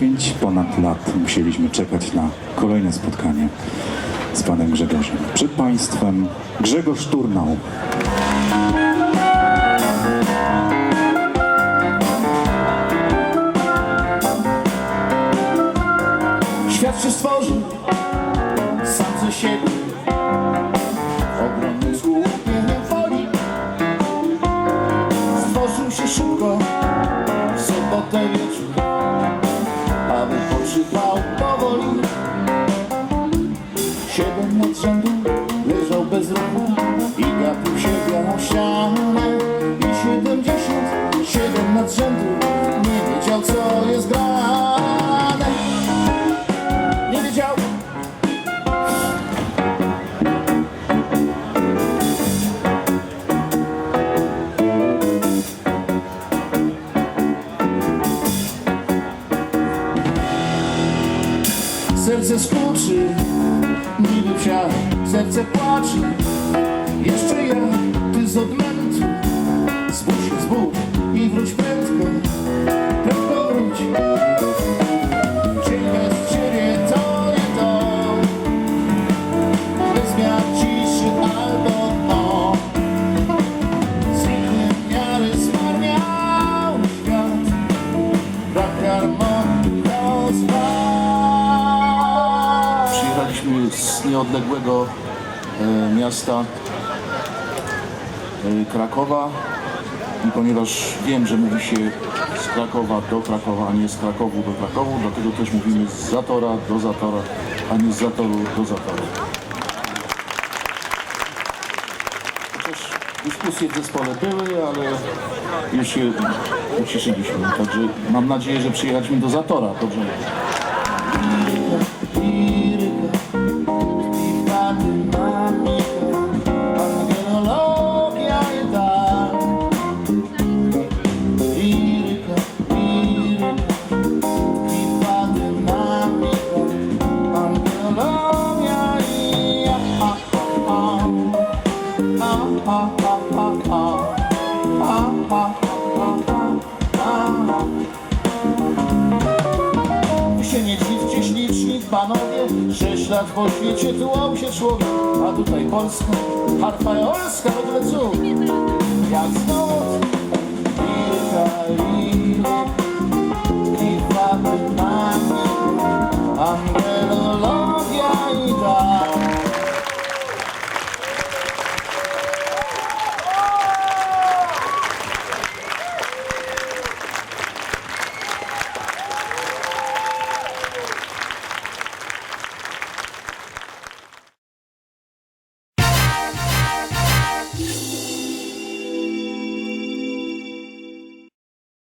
Dziewięć ponad lat musieliśmy czekać na kolejne spotkanie z panem Grzegorzem. Przed państwem Grzegorz Turnał. Świat się stworzył sam ze siebie w ogromnym poczytał powoli. Siedem lat rzędu leżał bez ruchu i gapił się białą ścianę. I siedemdziesiąt siedem lat rzędu nie wiedział co jest grane. Serce skurczy, niby psiak, serce płacze. Jeszcze ja, ty z odmętu z nieodległego e, miasta e, Krakowa i ponieważ wiem, że mówi się z Krakowa do Krakowa, a nie z Krakowu do Krakowu, dlatego też mówimy z Zatora do Zatora, a nie z Zatoru do Zatora. Chociaż dyskusje w zespole były, ale już się ucieszyliśmy. Także mam nadzieję, że przyjechaliśmy do Zatora. Dobrze. Się nie dziwcie śliczni panowie Sześć lat po świecie tułał się człowiek. A tutaj Polska, harfa jorska, w ogóle cud Jak